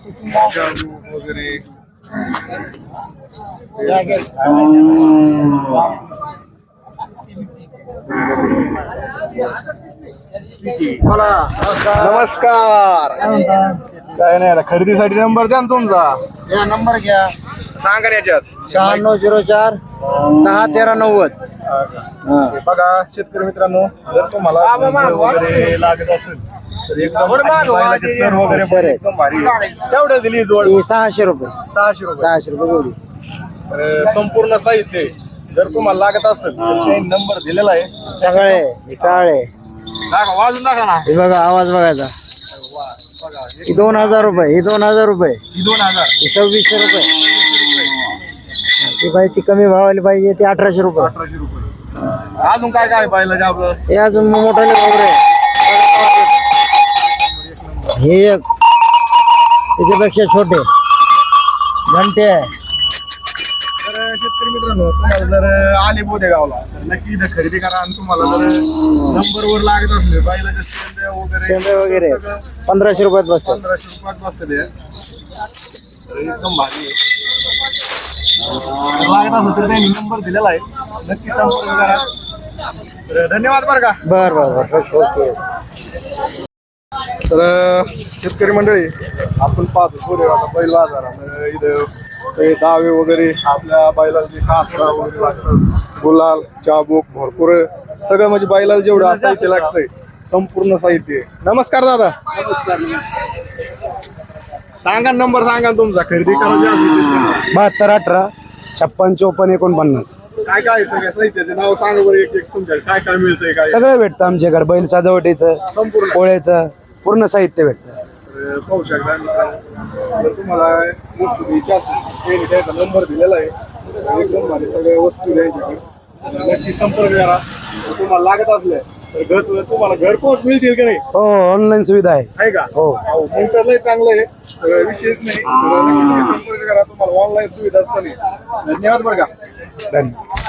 वगैरे नमस्कार. काय नाही आता खरेदीसाठी नंबर द्या ना तुमचा. या नंबर घ्या. सांगा ना याच्यात. शहाण्णव झिरो चार दहा तेरा नव्वद. हे. बघा शेतकरी मित्रांनो जर तुम्हाला वगैरे लागत असेल तर एकदम बैलाचे सर वगैरे बरे एकदम भारी आहे. केवढं दिली जोड? ही सहाशे रुपये. सहाशे रुपये. सहाशे रुपये जोडी. तर संपूर्ण साहित्य आहे. जर तुम्हाला लागत असेल तर नंबर दिलेला आहे. सगळे हे काळे दाखवा वाजून दाखवा ना. हे बघा आवाज बघायचा. बघा ही दोन हजार रुपये ही दोन हजार रुपये. ही दोन हजार. ही सव्वीसशे रुपये. ती पाहिजे ती कमी भावाली पाहिजे ती अठराशे रुपये. अठराशे रुपये. अजून काय काय पाहिलं आपलं? हे अजून मोठाले वगैरे. हे एक त्याच्यापेक्षा छोटे. घंटे. आहे तर शेतकरी मित्रांनो तुम्हाला जर आले बोधे गावला तर नक्की इथं खरेदी करा आणि तुम्हाला जर नंबर वर लागत असले शेंडे वगैरे शेंबे वगैरे. सगळं पंधराशे रुपयात बसतात. पंधराशे रुपयात बसते ते तर एकदम भारी आहे. जर लागत असेल तर त्यांनी नंबर दिलेला आहे. नक्की संपर्क करा. तर धन्यवाद बरं का. बर बर बर. ओके. तर शेतकरी मंडळी आपण पाहतो आता बैल बाजारात इथं दावे वगैरे आपल्या बैलाला जे कासरा वगैरे लागतात. गुलाल चाबूक भरपूर सगळं म्हणजे बैलाला जेवढं साहित्य लागतंय संपूर्ण साहित्य. नमस्कार दादा. सांगा नंबर सांगा तुमचा. खरेदी करायची बहात्तर अठरा छप्पन चोपन्न एकोणपन्नास. काय काय सगळ्या साहित्याचे नाव सांगा बरं एक एक तुमच्याकडे. काय काय मिळतंय काय? सगळं भेटतं आमच्याकडे. बैल सजावटीचं संपूर्ण. पोळ्याचं पूर्ण साहित्य भेटतं. तर पाहू शकता मित्रांनो. जर तुम्हाला वस्तू असेल त्याचा नंबर दिलेला आहे. एकदम भारी सगळ्या वस्तू द्यायच्या नक्की संपर्क करा. जर तुम्हाला लागत असले तर घर तुम्हाला घरपोच मिळतील की नाही? हो ऑनलाईन सुविधा आहे. आहे का? हो. लय चांगलं आहे. तर विशेष नाही. तर नक्की तुम्ही संपर्क करा. तुम्हाला ऑनलाईन सुविधा पण आहे. धन्यवाद बरं का. धन्यवाद.